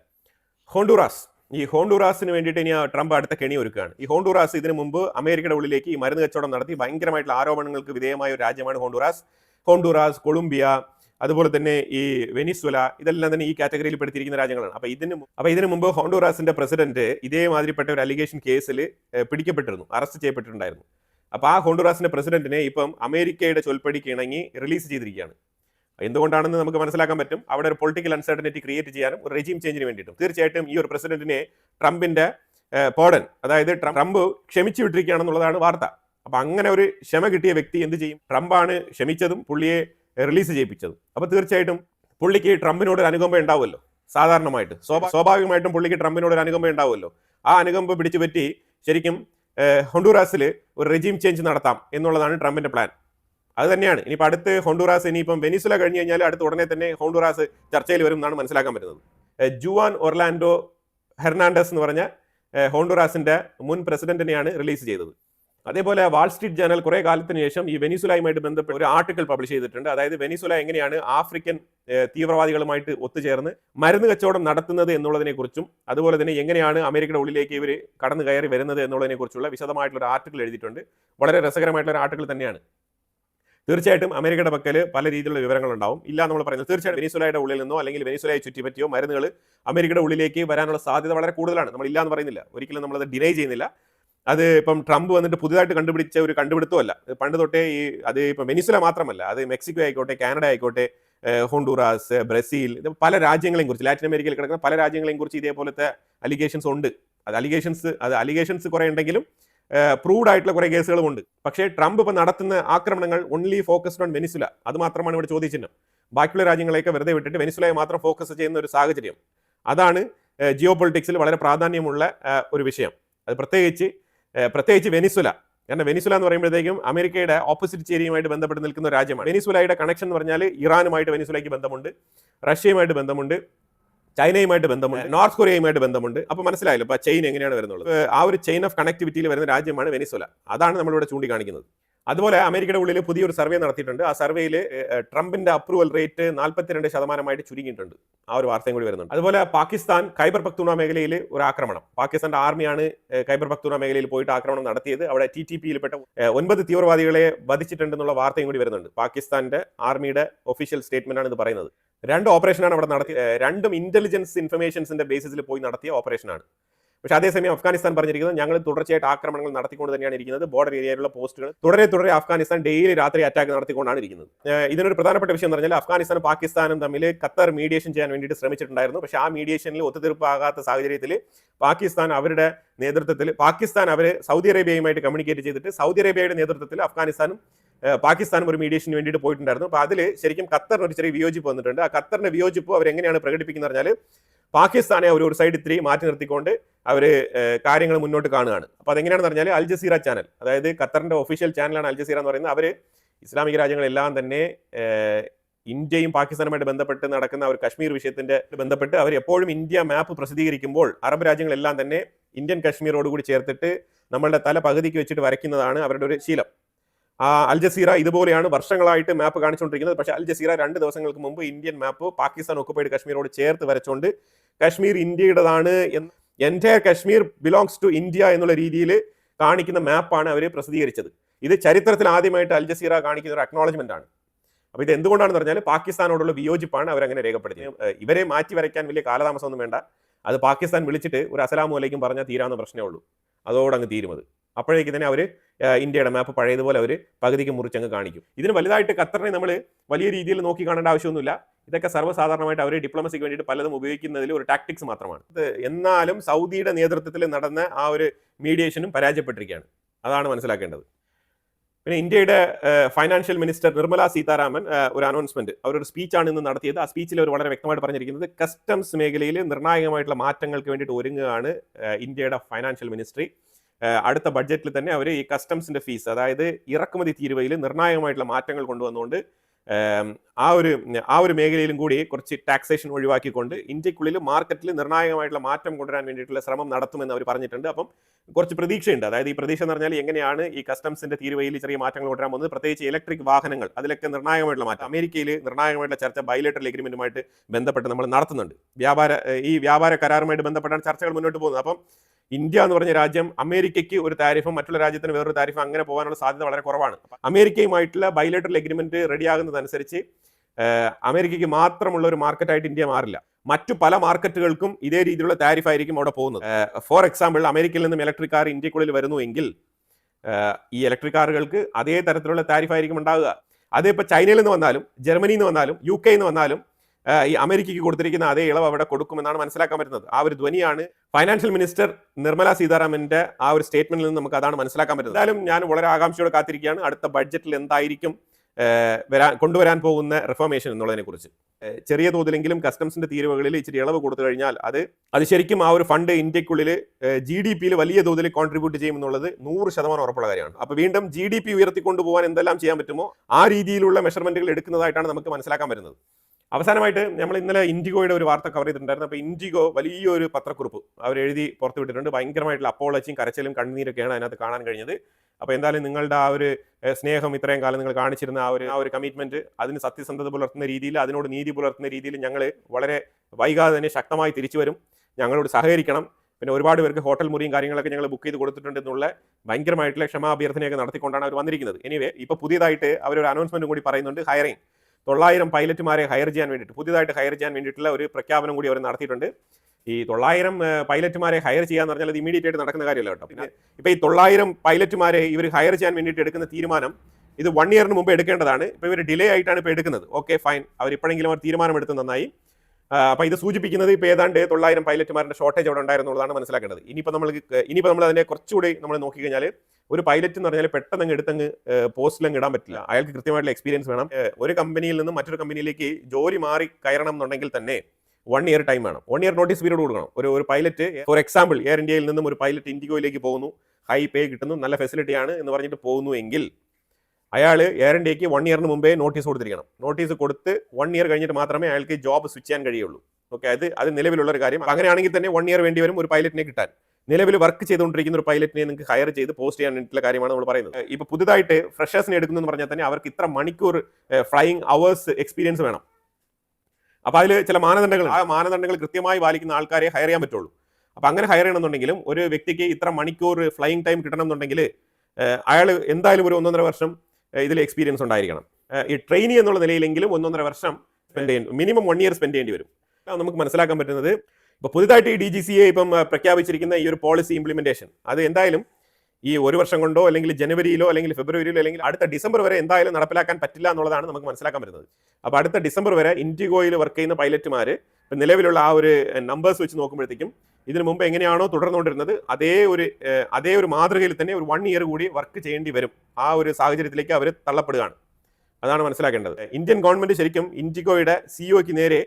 ഹോണ്ടുറാസ് ഈ ഹോണ്ടുറാസിന് വേണ്ടിയിട്ട് ഇനി ട്രംപ് അടുത്ത കെണി ഒരുക്കുകയാണ്. ഈ ഹോണ്ടുറാസ് ഇതിനു മുമ്പ് അമേരിക്കയുടെ ഉള്ളിലേക്ക് ഈ മരുന്ന് കച്ചവടം നടത്തി ഭയങ്കരമായിട്ടുള്ള ആരോപണങ്ങൾക്ക് വിധേയമായ ഒരു രാജ്യമാണ് ഹോണ്ടുറാസ് ഹോണ്ടുറാസ് കൊളംബിയ അതുപോലെ തന്നെ ഈ വെനിസ്വല ഇതെല്ലാം തന്നെ ഈ കാറ്റഗറിയിൽ പെടുത്തിയിരിക്കുന്ന രാജ്യങ്ങളാണ്. അപ്പോൾ ഇതിന് അപ്പൊ അപ്പോൾ ഇതിനു മുമ്പ് ഹോണ്ടുറാസിന്റെ പ്രസിഡന്റ് ഇതേമാതിരിപ്പെട്ട ഒരു അലിഗേഷൻ കേസിൽ പിടിക്കപ്പെട്ടിരുന്നു അറസ്റ്റ് ചെയ്യപ്പെട്ടിട്ടുണ്ടായിരുന്നു. അപ്പോൾ ആ ഹോണ്ടുറാസിന്റെ പ്രസിഡന്റിനെ ഇപ്പം അമേരിക്കയുടെ ചൊൽപ്പടിക്ക് ഇണങ്ങി റിലീസ് ചെയ്തിരിക്കുകയാണ്. എന്തുകൊണ്ടാണെന്ന് നമുക്ക് മനസ്സിലാക്കാൻ പറ്റും. അവിടെ ഒരു പൊളിറ്റിക്കൽ അൺസർട്ടനിറ്റി ക്രിയേറ്റ് ചെയ്യാനും ഒരു റെജീം ചേഞ്ചിന് വേണ്ടിയിട്ടും. തീർച്ചയായിട്ടും ഈ ഒരു പ്രസിഡന്റിനെ ട്രംപിന്റെ പോഡൻ അതായത് ട്രംപ് ക്ഷമിച്ചു വിട്ടിരിക്കുകയാണെന്നുള്ളതാണ് വാർത്ത. അപ്പൊ അങ്ങനെ ഒരു ക്ഷമ കിട്ടിയ വ്യക്തി എന്ത് ചെയ്യും? ട്രംപാണ് ക്ഷമിച്ചതും പുള്ളിയെ റിലീസ് ചെയ്യിപ്പിച്ചത് അപ്പോൾ തീർച്ചയായിട്ടും പുള്ളിക്ക് ട്രംപിനോട് ഒരു അനുകമ്പ ഉണ്ടാവുമല്ലോ. സാധാരണമായിട്ട്. സ്വാഭാ- സ്വാഭാവികമായിട്ടും പുള്ളിക്ക് ട്രംപിനോട് ഒരു അനുകമ്പ ഉണ്ടാവുമല്ലോ. ആ അനുകമ്പ പിടിച്ചു പറ്റി ശരിക്കും ഹൊണ്ടൂറാസിൽ ഒരു റെജീം ചേഞ്ച് നടത്താം എന്നുള്ളതാണ് ട്രംപിന്റെ പ്ലാൻ അത് തന്നെയാണ്. ഇനിയിപ്പോൾ അടുത്ത് ഹോണ്ടുറാസ് ഇനിയിപ്പം വെനിസുല കഴിഞ്ഞ് കഴിഞ്ഞാൽ അടുത്ത് ഉടനെ തന്നെ ഹോണ്ടുറാസ് ചർച്ചയിൽ വരും എന്നാണ് മനസ്സിലാക്കാൻ പറ്റുന്നത്. ജുവാൻ ഒർലാൻഡോ ഹെർണാണ്ടസ് എന്ന് പറഞ്ഞ ഹോണ്ടുറാസിന്റെ മുൻ പ്രസിഡന്റിനെയാണ് റിലീസ് ചെയ്തത്. അതേപോലെ വാൾ സ്ട്രീറ്റ് ജേണൽ കുറെ കാലത്തിന് ശേഷം ഈ വെനിസുലയുമായിട്ട് ബന്ധപ്പെട്ട് ഒരു ആർട്ടിക്കിൾ പബ്ലിഷ് ചെയ്തിട്ടുണ്ട്. അതായത് വെനിസുല എങ്ങനെയാണ് ആഫ്രിക്കൻ തീവ്രവാദികളുമായിട്ട് ഒത്തുചേർന്ന് മരുന്ന് കച്ചവടം നടത്തുന്നത് എന്നുള്ളതിനെ കുറിച്ചും അതുപോലെ തന്നെ എങ്ങനെയാണ് അമേരിക്കയുടെ ഉള്ളിലേക്ക് ഇവർ കടന്നു കയറി വരുന്നത് എന്നുള്ളതിനെ കുറിച്ചുള്ള വിശദമായിട്ടുള്ള ഒരു ആർട്ടിക്കിൾ എഴുതിയിട്ടുണ്ട്. വളരെ രസകരമായിട്ടുള്ള ഒരു ആർട്ടിക്കിൾ തന്നെയാണ്. തീർച്ചയായിട്ടും അമേരിക്കയുടെ പക്കൽ പല രീതിയിലുള്ള വിവരങ്ങൾ ഉണ്ടാവും ഇല്ല നമ്മൾ പറയുന്നത് തീർച്ചയായിട്ടും വെനിസുലയുടെ ഉള്ളിൽ നിന്നോ അല്ലെങ്കിൽ വെനിസുലയെ ചുറ്റിപ്പറ്റിയോ മരുന്നുകൾ അമേരിക്കയുടെ ഉള്ളിലേക്ക് വരാനുള്ള സാധ്യത വളരെ കൂടുതലാണ്. നമ്മൾ ഇല്ല എന്ന് പറയുന്നില്ല. ഒരിക്കലും നമ്മളത് ഡിനൈ ചെയ്യുന്നില്ല. അത് ഇപ്പം ട്രംപ് വന്നിട്ട് പുതിയതായിട്ട് കണ്ടുപിടിച്ച ഒരു കണ്ടുപിടുത്തമല്ല പണ്ട് തൊട്ടേ ഈ അത് ഇപ്പം വെനിസുല മാത്രമല്ല അത് മെക്സിക്കോ ആയിക്കോട്ടെ കാനഡ ആയിക്കോട്ടെ ഹോണ്ടൂറാസ് ബ്രസീൽ പല രാജ്യങ്ങളെയും കുറിച്ച് ലാറ്റിൻ അമേരിക്കയിൽ കിടക്കുന്ന പല രാജ്യങ്ങളെയും കുറിച്ച് ഇതേപോലത്തെ അലിഗേഷൻസ് ഉണ്ട്. അത് അലിഗേഷൻസ് അത് അലിഗേഷൻസ് കുറേ ഉണ്ടെങ്കിലും പ്രൂവ്ഡ് ആയിട്ടുള്ള കുറേ കേസുകളും ഉണ്ട്. പക്ഷേ ട്രംപ് ഇപ്പം നടത്തുന്ന ആക്രമണങ്ങൾ ഓൺലി ഫോക്കസ്ഡ് ഓൺ വെനിസുല അത് മാത്രമാണ് ഇവിടെ ചോദിച്ചിരുന്നത് ബാക്കിയുള്ള രാജ്യങ്ങളെയൊക്കെ വെറുതെ വിട്ടിട്ട് വെനിസുലയെ മാത്രം ഫോക്കസ് ചെയ്യുന്ന ഒരു സാഹചര്യം. അതാണ് ജിയോ പൊളിറ്റിക്സിൽ വളരെ പ്രാധാന്യമുള്ള ഒരു വിഷയം. അത് പ്രത്യേകിച്ച് പ്രത്യേകിച്ച് വെനിസുല. കാരണം വെനിസുല എന്ന് പറയുമ്പോഴത്തേക്കും അമേരിക്കയുടെ ഓപ്പോസിറ്റ് ചേരിയുമായിട്ട് ബന്ധപ്പെട്ട് നിൽക്കുന്ന രാജ്യമാണ്. വെനിസുലയുടെ കണക്ഷൻ എന്ന് പറഞ്ഞാൽ ഇറാനുമായിട്ട് വെനിസുലയ്ക്ക് ബന്ധമുണ്ട് റഷ്യയുമായിട്ട് ബന്ധമുണ്ട് ചൈനയുമായിട്ട് ബന്ധമുണ്ട് നോർത്ത് കൊറിയയുമായിട്ട് ബന്ധമുണ്ട്. അപ്പോൾ മനസ്സിലായല്ലോ അപ്പോൾ ചെയിൻ എങ്ങനെയാണ് വരുന്നത് ആ ഒരു ചെയിൻ ഓഫ് കണക്ടിവിറ്റിയിൽ വരുന്ന രാജ്യമാണ് വെനിസുല. അതാണ് നമ്മളിവിടെ ചൂണ്ടിക്കാണിക്കുന്നത്. അതുപോലെ അമേരിക്കയുടെ ഉള്ളിൽ പുതിയൊരു സർവേ നടത്തിയിട്ടുണ്ട്. ആ സർവേയിൽ ട്രംപിന്റെ അപ്രൂവൽ റേറ്റ് നാൽപ്പത്തിരണ്ട് ശതമാനമായിട്ട് ചുരുങ്ങിയിട്ടുണ്ട്. ആ ഒരു വാർത്തയും കൂടി വരുന്നുണ്ട്. അതുപോലെ പാകിസ്ഥാൻ ഖൈബർ പക്തൂണ മേഖലയിൽ ഒരു ആക്രമണം. പാകിസ്ഥാന്റെ ആർമിയാണ് ഖൈബർ പക്തൂണ മേഖലയിൽ പോയിട്ട് ആക്രമണം നടത്തിയത്. അവിടെ ടി ടി പിയിൽപ്പെട്ട ഒൻപത് തീവ്രവാദികളെ വധിച്ചിട്ടുണ്ടെന്നുള്ള വാർത്തയും കൂടി വരുന്നുണ്ട്. പാകിസ്ഥാന്റെ ആർമിയുടെ ഒഫീഷ്യൽ സ്റ്റേറ്റ്മെന്റ് ആണ് ഇത് പറയുന്നത്. രണ്ട് ഓപ്പറേഷനാണ് അവിടെ നടത്തി രണ്ടും ഇന്റലിജൻസ് ഇൻഫർമേഷൻസിന്റെ ബേസിസിൽ പോയി നടത്തിയ ഓപ്പറേഷനാണ്. പക്ഷേ അതേസമയം അഫ്ഗാനിസ്ഥാൻ പറഞ്ഞിരിക്കുന്നത് ഞങ്ങൾ തുടർച്ചയായിട്ട് ആക്രമണങ്ങൾ നടത്തിക്കൊണ്ട് തന്നെയാണ് ഇരിക്കുന്നത്. ബോർഡർ ഏരിയയിലുള്ള പോസ്റ്റുകൾ തുടരെ തുടരെ അഫ്ഗാനിസ്ഥാൻ ഡെയിലി രാത്രി അറ്റാക്ക് നടത്തിക്കൊണ്ടാണ് ഇരിക്കുന്നത്. ഇതിനൊരു പ്രധാനപ്പെട്ട വിഷയം എന്ന് പറഞ്ഞാൽ അഫ്ഗാനിസ്ഥാനും പാകിസ്ഥാനും തമ്മിൽ ഖത്തർ മീഡിയേഷൻ ചെയ്യാൻ വേണ്ടിയിട്ട് ശ്രമിച്ചിട്ടുണ്ടായിരുന്നു. പക്ഷേ ആ മീഡിയേഷനിൽ ഒത്തുതീർപ്പാകാത്ത സാഹചര്യത്തിൽ പാകിസ്ഥാൻ അവരുടെ നേതൃത്വത്തിൽ പാകിസ്ഥാൻ അവർ സൗദി അറേബ്യയുമായിട്ട് കമ്മ്യൂണിക്കേറ്റ് ചെയ്തിട്ട് സൗദി അറേബ്യയുടെ നേതൃത്വത്തിൽ അഫ്ഗാനിസ്ഥാനും പാകിസ്ഥാനും ഒരു മീഡിയേഷന് വേണ്ടിയിട്ട് പോയിട്ടുണ്ടായിരുന്നു. അപ്പോൾ അതിൽ ശരിക്കും ഖത്തറിന് ഒരു ചെറിയ വിയോജിപ്പ് വന്നിട്ടുണ്ട്. ആ ഖത്തറിന്റെ വിയോജിപ്പ് അവരെങ്ങനെയാണ് പ്രകടിപ്പിക്കുന്നത് പറഞ്ഞാൽ പാകിസ്ഥാനെ അവർ ഒരു സൈഡ് ഇത്തിരി മാറ്റി നിർത്തിക്കൊണ്ട് അവർ കാര്യങ്ങൾ മുന്നോട്ട് കാണുകയാണ്. അപ്പോൾ അതെങ്ങനെയാണെന്ന് പറഞ്ഞാൽ അൽ ജസീറ ചാനൽ അതായത് ഖത്തറിന്റെ ഒഫീഷ്യൽ ചാനലാണ് അൽ ജസീറ എന്ന് പറയുന്നത്. അവർ ഇസ്ലാമിക രാജ്യങ്ങളെല്ലാം തന്നെ ഇന്ത്യയും പാകിസ്ഥാനുമായിട്ട് ബന്ധപ്പെട്ട് നടക്കുന്ന ഒരു കശ്മീർ വിഷയത്തിന്റെ ബന്ധപ്പെട്ട് അവർ എപ്പോഴും ഇന്ത്യ മാപ്പ് പ്രസിദ്ധീകരിക്കുമ്പോൾ അറബ് രാജ്യങ്ങളെല്ലാം തന്നെ ഇന്ത്യൻ കശ്മീരോട് കൂടി ചേർത്തിട്ട് നമ്മളുടെ തല പകുതിക്ക് വെച്ചിട്ട് വരയ്ക്കുന്നതാണ് അവരുടെ ഒരു ശീലം. അൽ ജസീറ ഇതുപോലെയാണ് വർഷങ്ങളായിട്ട് മാപ്പ് കാണിച്ചുകൊണ്ടിരിക്കുന്നത്. പക്ഷേ അൽ ജസീറ രണ്ട് ദിവസങ്ങൾക്ക് മുമ്പ് ഇന്ത്യൻ മാപ്പ് പാകിസ്ഥാൻ ഒക്കുപൈഡ് കശ്മീരോട് ചേർത്ത് വരച്ചുകൊണ്ട് Kashmir ഇന്ത്യയുടേതാണ് entire Kashmir belongs to India എന്നുള്ള രീതിയിൽ കാണിക്കുന്ന മാപ്പാണ് അവർ പ്രസിദ്ധീകരിച്ചത്. ഇത് ചരിത്രത്തിൽ ആദ്യമായിട്ട് അൽ ജസീറ കാണിക്കുന്ന ഒരു അക്നോളജ്മെന്റ് ആണ്. അപ്പോൾ ഇത് എന്തുകൊണ്ടാണെന്ന് പറഞ്ഞാൽ പാകിസ്ഥാനോടുള്ള വിയോജിപ്പാണ് അവരങ്ങനെ രേഖപ്പെടുത്തിയത്. ഇവരെ മാറ്റി വരയ്ക്കാൻ വലിയ കാലതാമസമൊന്നും വേണ്ട. അത് പാകിസ്ഥാൻ വിളിച്ചിട്ട് ഒരു അസലാമു അലൈക്കും പറഞ്ഞാൽ തീരാവുന്ന പ്രശ്നമേ ഉള്ളൂ. അതോടങ്ങ് തീരുമത് അപ്പോഴേക്ക് തന്നെ അവർ ഇന്ത്യയുടെ മാപ്പ് പഴയതുപോലെ അവർ പകുതിക്ക് മുറിച്ചങ്ങ് കാണിക്കും. ഇതിന് വലുതായിട്ട് ഖത്തറിനെ നമ്മൾ വലിയ രീതിയിൽ നോക്കി കാണേണ്ട ആവശ്യമൊന്നുമില്ല. ഇതൊക്കെ സർവസാധാരണമായിട്ട് അവർ ഡിപ്ലോമസിക്ക് വേണ്ടിയിട്ട് പലതും ഉപയോഗിക്കുന്നതിൽ ഒരു ടാക്ടിക്സ് മാത്രമാണ്. എന്നാലും സൗദിയുടെ നേതൃത്വത്തിൽ നടന്ന ആ ഒരു മീഡിയേഷനും പരാജയപ്പെട്ടിരിക്കുകയാണ്. അതാണ് മനസ്സിലാക്കേണ്ടത്. പിന്നെ ഇന്ത്യയുടെ ഫൈനാൻഷ്യൽ മിനിസ്റ്റർ നിർമ്മല സീതാരാമൻ ഒരു അനൗൺസ്മെന്റ് അവരൊരു സ്പീച്ചാണ് ഇന്ന് നടത്തിയത്. ആ സ്പീച്ചിൽ അവർ വളരെ വ്യക്തമായിട്ട് പറഞ്ഞിരിക്കുന്നത് കസ്റ്റംസ് മേഖലയിൽ നിർണായകമായിട്ടുള്ള മാറ്റങ്ങൾക്ക് വേണ്ടിയിട്ട് ഒരുങ്ങുകയാണ് ഇന്ത്യയുടെ ഫൈനാൻഷ്യൽ മിനിസ്ട്രി അടുത്ത ബഡ്ജറ്റിൽ തന്നെ അവർ ഈ കസ്റ്റംസിന്റെ ഫീസ് അതായത് ഇറക്കുമതി തീരുവയിൽ നിർണായകമായിട്ടുള്ള മാറ്റങ്ങൾ കൊണ്ടുവന്നുകൊണ്ട് ആ ഒരു ആ ഒരു മേഖലയിലും കൂടി കുറച്ച് ടാക്സേഷൻ ഒഴിവാക്കിക്കൊണ്ട് ഇന്ത്യക്കുള്ളിൽ മാർക്കറ്റിൽ നിർണായകമായിട്ടുള്ള മാറ്റം കൊണ്ടുവരാൻ വേണ്ടിയിട്ടുള്ള ശ്രമം നടത്തുമെന്ന് അവർ പറഞ്ഞിട്ടുണ്ട്. അപ്പം കുറച്ച് പ്രതീക്ഷയുണ്ട്. അതായത് ഈ പ്രതീക്ഷ എന്ന് പറഞ്ഞാൽ എങ്ങനെയാണ് ഈ കസ്റ്റംസിന്റെ തീരുവയിൽ ചെറിയ മാറ്റങ്ങൾ കൊണ്ടുവരാൻ പോകുന്നത്? പ്രത്യേകിച്ച് ഇലക്ട്രിക് വാഹനങ്ങൾ അതിലൊക്കെ നിർണായകമായിട്ടുള്ള മാറ്റം. അമേരിക്കയിൽ നിർണായകമായിട്ടുള്ള ചർച്ച ബൈലേറ്ററൽ എഗ്രിമെന്റുമായിട്ട് ബന്ധപ്പെട്ട് നമ്മൾ നടത്തുന്നുണ്ട്. വ്യാപാര ഈ വ്യാപാര കരാറുമായിട്ട് ബന്ധപ്പെട്ടാണ് ചർച്ചകൾ മുന്നോട്ട് പോകുന്നത്. അപ്പം ഇന്ത്യ എന്ന് പറഞ്ഞ രാജ്യം അമേരിക്കയ്ക്ക് ഒരു താരിഫും മറ്റുള്ള രാജ്യത്തിന് വേറൊരു താരിഫും അങ്ങനെ പോകാനുള്ള സാധ്യത വളരെ കുറവാണ്. അമേരിക്കയുമായിട്ടുള്ള ബൈലേറ്ററൽ എഗ്രിമെന്റ് റെഡിയാകുന്നതനുസരിച്ച് അമേരിക്കയ്ക്ക് മാത്രമുള്ള ഒരു മാർക്കറ്റായിട്ട് ഇന്ത്യ മാറില്ല. മറ്റു പല മാർക്കറ്റുകൾക്കും ഇതേ രീതിയിലുള്ള താരിഫ് ആയിരിക്കും അവിടെ പോകുന്നത്. ഫോർ എക്സാമ്പിൾ അമേരിക്കയിൽ നിന്നും ഇലക്ട്രിക് കാർ ഇന്ത്യക്കുള്ളിൽ വരുന്നു എങ്കിൽ ഈ ഇലക്ട്രിക് കാറുകൾക്ക് അതേ തരത്തിലുള്ള താരിഫ് ആയിരിക്കും ഉണ്ടാവുക. അത് ഇപ്പോൾ ചൈനയിൽ നിന്ന് വന്നാലും ജർമ്മനിയിൽ നിന്ന് വന്നാലും യു കെയിൽ നിന്ന് വന്നാലും ഈ അമേരിക്കയ്ക്ക് കൊടുത്തിരിക്കുന്ന അതേ ഇളവ് അവിടെ കൊടുക്കുമെന്നാണ് മനസ്സിലാക്കാൻ പറ്റുന്നത്. ആ ഒരു ധ്വനിയാണ് ഫൈനാൻഷ്യൽ മിനിസ്റ്റർ നിർമ്മല സീതാരാമന്റെ ആ ഒരു സ്റ്റേറ്റ്മെന്റിൽ നിന്ന് നമുക്ക് അതാണ് മനസ്സിലാക്കാൻ പറ്റുന്നത്. എന്തായാലും ഞാൻ വളരെ ആകാംക്ഷയോടെ കാത്തിരിക്കുകയാണ്. അടുത്ത ബഡ്ജറ്റിൽ എന്തായിരിക്കും വരാൻ കൊണ്ടുവരാൻ പോകുന്ന റിഫോർമേഷൻ എന്നുള്ളതിനെ കുറിച്ച്. ചെറിയ തോതിലെങ്കിലും കസ്റ്റംസിന്റെ തീരുവകളിൽ ഇച്ചിരി ഇളവ് കൊടുത്തു കഴിഞ്ഞാൽ അത് അത് ശരിക്കും ആ ഒരു ഫണ്ട് ഇന്ത്യക്കുള്ളിൽ ജി ഡി പിയിൽ വലിയ തോതിൽ കോൺട്രിബ്യൂട്ട് ചെയ്യും എന്നുള്ളത് നൂറ് ശതമാനം ഉറപ്പുള്ള കാര്യമാണ്. അപ്പോൾ വീണ്ടും ജി ഡി പി ഉയർത്തിക്കൊണ്ടുപോകാൻ എന്തെല്ലാം ചെയ്യാൻ പറ്റുമോ ആ രീതിയിലുള്ള മെഷർമെന്റുകൾ എടുക്കുന്നതായിട്ടാണ് നമുക്ക് മനസ്സിലാക്കാൻ വരുന്നത് അവസാനമായിട്ട് നമ്മൾ ഇന്നലെ ഇൻഡിഗോയുടെ ഒരു വാർത്ത കവർ ചെയ്തിട്ടുണ്ടായിരുന്നു. അപ്പോൾ ഇൻഡിഗോ വലിയൊരു പത്രക്കുറിപ്പ് അവർ എഴുതി പുറത്തുവിട്ടിട്ടുണ്ട് ഭയങ്കരമായിട്ടുള്ള അപ്പോളച്ചും കരച്ചിലും കണ്ണുനീരൊക്കെയാണ് അതിനകത്ത് കാണാൻ കഴിഞ്ഞത്. അപ്പോൾ എന്തായാലും നിങ്ങളുടെ ആ ഒരു സ്നേഹം ഇത്രയും കാലം നിങ്ങൾ കാണിച്ചിരുന്ന ആ ഒരു ആ ഒരു കമ്മിറ്റ്മെന്റ് അതിന് സത്യസന്ധത പുലർത്തുന്ന രീതിയിൽ അതിനോട് നീതി പുലർത്തുന്ന രീതിയിൽ ഞങ്ങൾ വളരെ വൈകാതെ തന്നെ ശക്തമായി തിരിച്ചു വരും. ഞങ്ങളോട് സഹകരിക്കണം. പിന്നെ ഒരുപാട് പേർക്ക് ഹോട്ടൽ മുറിയും കാര്യങ്ങളൊക്കെ ഞങ്ങൾ ബുക്ക് ചെയ്ത് കൊടുത്തിട്ടുണ്ട് എന്നുള്ള ഭയങ്കരമായിട്ടുള്ള ക്ഷമാഭ്യർത്ഥനയൊക്കെ നടത്തിക്കൊണ്ടാണ് അവർ വന്നിരിക്കുന്നത്. എനിവേ ഇപ്പോൾ പുതിയതായിട്ട് അവരൊരു അനൗൺസ്മെന്റും കൂടി പറയുന്നുണ്ട് ഹയറിംഗ് തൊള്ളായിരം പൈലറ്റുമാരെ ഹയർ ചെയ്യാൻ വേണ്ടിയിട്ട് പുതിയതായിട്ട് ഹയർ ചെയ്യാൻ വേണ്ടിയിട്ടുള്ള ഒരു പ്രഖ്യാപനം കൂടി അവർ നടത്തിയിട്ടുണ്ട്. ഈ തൊള്ളായിരം പൈലറ്റുമാരെ ഹയർ ചെയ്യാന്ന് പറഞ്ഞാൽ അത് ഇമീഡിയറ്റ് ആയിട്ട് നടക്കുന്ന കാര്യമല്ല കേട്ടോ. പിന്നെ ഇപ്പോൾ ഈ തൊള്ളായിരം പൈലറ്റുമാരെ ഇവർ ഹയർ ചെയ്യാൻ വേണ്ടിയിട്ട് എടുക്കുന്ന തീരുമാനം ഇത് വൺ ഇയറിന് മുമ്പ് എടുക്കേണ്ടതാണ്. ഇപ്പോൾ ഇവർ ഡിലേ ആയിട്ടാണ് ഇപ്പോൾ എടുക്കുന്നത്. ഓക്കെ ഫൈൻ അവർ ഇപ്പോഴെങ്കിലും അവർ തീരുമാനം എടുത്ത് നന്നായി. ആ, അപ്പൊ ഇത് സൂചിപ്പിക്കുന്നത് ഇപ്പോൾ ഏതാണ്ട് തൊള്ളായിരം പൈലറ്റുമാരുടെ ഷോർട്ടേജ് അവിടെ ഉണ്ടായിരുന്നുള്ളതാണ് മനസ്സിലാക്കേണ്ടത്. ഇനിയിപ്പോൾ നമ്മൾ ഇനിയിപ്പോൾ നമ്മൾ അതിനെ കുറച്ചുകൂടി നമ്മൾ നോക്കിക്കഴിഞ്ഞാൽ ഒരു പൈലറ്റ് എന്ന് പറഞ്ഞാൽ പെട്ടെന്ന് എടുത്തങ്ങ് പോസ്റ്റിലങ്ങ് ഇടാൻ പറ്റില്ല. അയാൾക്ക് കൃത്യമായിട്ടുള്ള എക്സ്പീരിയൻസ് വേണം. ഒരു കമ്പനിയിൽ നിന്ന് മറ്റൊരു കമ്പനിയിലേക്ക് ജോലി മാറി കയറണം എന്നുണ്ടെങ്കിൽ തന്നെ വൺ ഇയർ ടൈം വേണം. വൺ ഇയർ നോട്ടീസ് പീരീഡ് കൊടുക്കണം. ഒരു ഒരു പൈലറ്റ് ഫോർ എക്സാമ്പിൾ എയർ ഇന്ത്യയിൽ നിന്നും ഒരു പൈലറ്റ് ഇൻഡിഗോയിലേക്ക് പോകുന്നു. ഹൈ പേ കിട്ടുന്നു. നല്ല ഫെസിലിറ്റിയാണ് എന്ന് പറഞ്ഞിട്ട് പോകുന്നു എങ്കിൽ അയാൾ എയർ ഇന്ത്യയ്ക്ക് വൺ ഇയറിന് മുമ്പേ നോട്ടീസ് കൊടുത്തിരിക്കണം. നോട്ടീസ് കൊടുത്ത് വൺ ഇയർ കഴിഞ്ഞിട്ട് മാത്രമേ അയാൾക്ക് ജോബ് സ്വിച്ച് ചെയ്യാൻ കഴിയുള്ളൂ. ഓക്കെ അത് അത് നിലവിലുള്ള ഒരു കാര്യം. അങ്ങനെയാണെങ്കിൽ തന്നെ വൺ ഇയർ വേണ്ടി വരും ഒരു പൈലറ്റിനെ കിട്ടാൻ. നിലവിൽ വർക്ക് ചെയ്തുകൊണ്ടിരിക്കുന്ന ഒരു പൈലറ്റിനെ നിങ്ങൾക്ക് ഹയർ ചെയ്ത് പോസ്റ്റ് ചെയ്യാൻ വേണ്ടിയിട്ടുള്ള കാര്യമാണ് നമ്മൾ പറയുന്നത്. ഇപ്പോൾ ഇപ്പൊ പുതുതായിട്ട് ഫ്രഷേഴ്സിനെ എടുക്കുന്നു എന്ന് പറഞ്ഞാൽ തന്നെ അവർക്ക് ഇത്ര മണിക്കൂർ ഫ്ലൈയിങ് അവേഴ്സ് എക്സ്പീരിയൻസ് വേണം. അപ്പോൾ അതിൽ ചില മാനദണ്ഡങ്ങൾ ആ മാനദണ്ഡങ്ങൾ കൃത്യമായി പാലിക്കുന്ന ആൾക്കാരെ ഹയർ ചെയ്യാൻ പറ്റുള്ളൂ. അപ്പോൾ അങ്ങനെ ഹയർ ചെയ്യണമെന്നുണ്ടെങ്കിലും ഒരു വ്യക്തിക്ക് ഇത്ര മണിക്കൂർ ഫ്ലൈയിങ് ടൈം കിട്ടണം എന്നുണ്ടെങ്കിൽ അയാൾ എന്തായാലും ഒരു ഒന്നൊന്നര വർഷം ഇതിൽ എക്സ്പീരിയൻസ് ഉണ്ടായിരിക്കണം. ഈ ട്രെയിനി എന്നുള്ള നിലയിലെങ്കിലും ഒന്നൊന്നര വർഷം സ്പെൻഡ് ചെയ്യും മിനിമം വൺ ഇയർ സ്പെൻഡ് ചെയ്യേണ്ടി വരും. നമുക്ക് മനസ്സിലാക്കാൻ പറ്റുന്നത്. ഇപ്പോൾ പുതുതായിട്ട് ഈ ഡി ജി സി എ ഇപ്പം പ്രഖ്യാപിച്ചിരിക്കുന്ന ഈ ഒരു പോളിസി ഇംപ്ലിമെന്റേഷൻ അത് എന്തായാലും ഈ ഒരു വർഷം കൊണ്ടോ അല്ലെങ്കിൽ ജനുവരിയിലോ അല്ലെങ്കിൽ ഫെബ്രുവരിയിലോ അല്ലെങ്കിൽ അടുത്ത ഡിസംബർ വരെ എന്തായാലും നടപ്പിലാക്കാൻ പറ്റില്ല എന്നുള്ളതാണ് നമുക്ക് മനസ്സിലാക്കാൻ പറ്റുന്നത്. അപ്പോൾ അടുത്ത ഡിസംബർ വരെ ഇൻഡിഗോയിൽ വർക്ക് ചെയ്യുന്ന പൈലറ്റുമാർ നിലവിലുള്ള ആ ഒരു നമ്പേഴ്സ് വെച്ച് നോക്കുമ്പോഴത്തേക്കും ഇതിനു മുമ്പ് എങ്ങനെയാണോ തുടർന്നുകൊണ്ടിരുന്നത് അതേ ഒരു അതേ ഒരു മാതൃകയിൽ തന്നെ ഒരു വൺ ഇയർ കൂടി വർക്ക് ചെയ്യേണ്ടി വരും. ആ ഒരു സാഹചര്യത്തിലേക്ക് അവർ തള്ളപ്പെടുകയാണ്. അതാണ് മനസ്സിലാക്കേണ്ടത്. ഇന്ത്യൻ ഗവൺമെന്റ് ശരിക്കും ഇൻഡിഗോയുടെ സിഇഒക്ക് നേരെ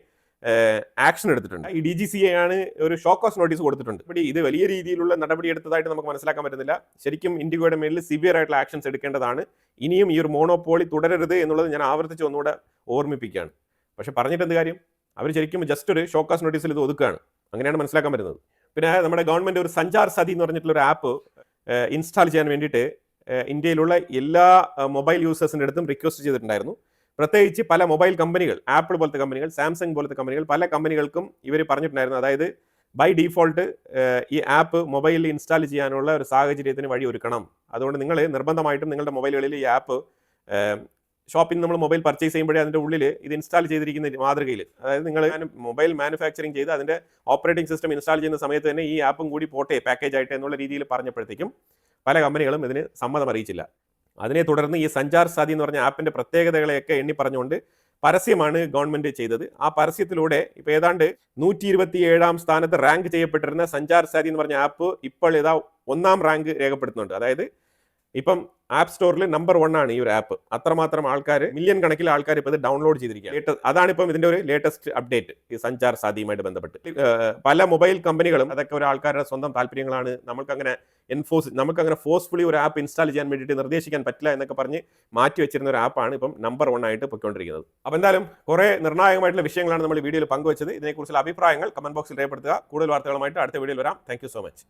ആക്ഷൻ എടുത്തിട്ടുണ്ട്. ഈ ഡി ജി സി ആണ് ഒരു ഷോക്ക് ഷോക്കോസ് നോട്ടീസ് കൊടുത്തിട്ടുണ്ട്. ഇത് വലിയ രീതിയിലുള്ള നടപടി എടുത്തതായിട്ട് നമുക്ക് മനസ്സിലാക്കാൻ പറ്റുന്നില്ല. ശരിക്കും ഇൻഡിഗോയുടെ മേലിൽ സിവിയർ ആയിട്ടുള്ള ആക്ഷൻസ് എടുക്കേണ്ടതാണ്. ഇനിയും ഈ ഒരു മോണോപോളി തുടരരുത് എന്നുള്ളത് ഞാൻ ആവർത്തിച്ച് ഒന്നുകൂടെ ഓർമ്മിപ്പിക്കുകയാണ്. പക്ഷെ പറഞ്ഞിട്ട് എന്ത് കാര്യം? അവർ ശരിക്കും ജസ്റ്റ് ഒരു ഷോക്കാസ് നോട്ടീസിൽ ഇത് ഒതുക്കുകയാണ്. അങ്ങനെയാണ് മനസ്സിലാക്കാൻ പറ്റുന്നത്. പിന്നെ നമ്മുടെ ഗവൺമെന്റ് ഒരു സഞ്ചാർ സതി എന്ന് പറഞ്ഞിട്ടുള്ള ഒരു ആപ്പ് ഇൻസ്റ്റാൾ ചെയ്യാൻ വേണ്ടിയിട്ട് ഇന്ത്യയിലുള്ള എല്ലാ മൊബൈൽ യൂസേഴ്സിന്റെ അടുത്തും റിക്വസ്റ്റ് ചെയ്തിട്ടുണ്ടായിരുന്നു. പ്രത്യേകിച്ച് പല മൊബൈൽ കമ്പനികൾ ആപ്പിൾ പോലത്തെ കമ്പനികൾ സാംസങ് പോലത്തെ കമ്പനികൾ പല കമ്പനികൾക്കും ഇവർ പറഞ്ഞിട്ടുണ്ടായിരുന്നു. അതായത് ബൈ ഡീഫോൾട്ട് ഈ ആപ്പ് മൊബൈലിൽ ഇൻസ്റ്റാൾ ചെയ്യാനുള്ള ഒരു സാഹചര്യത്തിന് വഴി ഒരുക്കണം അതുകൊണ്ട് നിങ്ങൾ നിർബന്ധമായിട്ടും നിങ്ങളുടെ മൊബൈലുകളിൽ ഈ ആപ്പ് ഷോപ്പിൽ നമ്മൾ മൊബൈൽ പർച്ചേസ് ചെയ്യുമ്പോഴേ അതിന്റെ ഉള്ളിൽ ഇത് ഇൻസ്റ്റാൾ ചെയ്തിരിക്കുന്ന മാതൃകയിൽ. അതായത് നിങ്ങൾ മൊബൈൽ മാനുഫാക്ചറിങ് ചെയ്ത് അതിന്റെ ഓപ്പറേറ്റിംഗ് സിസ്റ്റം ഇൻസ്റ്റാൾ ചെയ്യുന്ന സമയത്ത് തന്നെ ഈ ആപ്പും കൂടി പോട്ടെ പാക്കേജ് ആയിട്ട് എന്നുള്ള രീതിയിൽ പറഞ്ഞപ്പോഴത്തേക്കും പല കമ്പനികളും ഇതിന് സമ്മതം അറിയിച്ചില്ല. അതിനെ തുടർന്ന് ഈ സഞ്ചാർ സാധി എന്ന് പറഞ്ഞ ആപ്പിന്റെ പ്രത്യേകതകളെയൊക്കെ എണ്ണി പറഞ്ഞുകൊണ്ട് പരസ്യമാണ് ഗവൺമെന്റ് ചെയ്തത്. ആ പരസ്യത്തിലൂടെ ഇപ്പൊ ഏതാണ്ട് നൂറ്റി ഇരുപത്തി ഏഴാം സ്ഥാനത്ത് റാങ്ക് ചെയ്യപ്പെട്ടിരുന്ന സഞ്ചാർ സാധി എന്ന് പറഞ്ഞ ആപ്പ് ഇപ്പോൾ ഇതാ ഒന്നാം റാങ്ക് രേഖപ്പെടുത്തുന്നുണ്ട്. അതായത് ഇപ്പം ആപ്പ് സ്റ്റോറിൽ നമ്പർ വൺ ആണ് ഈ ഒരു ആപ്പ് അത്രമാത്രം ആൾക്കാർ മില്യൺ കണക്കിൽ ആൾക്കാർ ഇപ്പോൾ ഇത് ഡൗൺലോഡ് ചെയ്തിരിക്കുക അതാണ് ഇപ്പം ഇതിന്റെ ഒരു ലേറ്റസ്റ്റ് അപ്ഡേറ്റ് ഈ സഞ്ചാർ സാധ്യമായിട്ട് ബന്ധപ്പെട്ട്. പല മൊബൈൽ കമ്പനികളും അതൊക്കെ ഒരു ആൾക്കാരുടെ സ്വന്തം താല്പര്യങ്ങളാണ്. നമുക്കങ്ങനെ എൻഫോഴ്സ് നമുക്കങ്ങനെ ഫോഴ്സ്ഫുള്ളി ഒരു ആപ്പ് ഇൻസ്റ്റാൾ ചെയ്യാൻ വേണ്ടിയിട്ട് നിർദ്ദേശിക്കാൻ പറ്റില്ല എന്നൊക്കെ പറഞ്ഞ് മാറ്റി വെച്ചിരുന്ന ഒരു ആപ്പാണ് ഇപ്പം നമ്പർ വൺ ആയിട്ട് പൊയ്ക്കൊണ്ടിരിക്കുന്നത്. അപ്പോൾ എന്തായാലും കുറേ നിർണായകമായിട്ടുള്ള വിഷയങ്ങളാണ് നമ്മൾ വീഡിയോയിൽ പങ്കുവച്ചത്. ഇതിനെക്കുറിച്ചുള്ള അഭിപ്രായങ്ങൾ കമന്റ് ബോക്സിൽ രേഖപ്പെടുത്തുക. കൂടുതൽ വാർത്തകളുമായിട്ട് അടുത്ത വീഡിയോയിൽ വരാം. Thank so much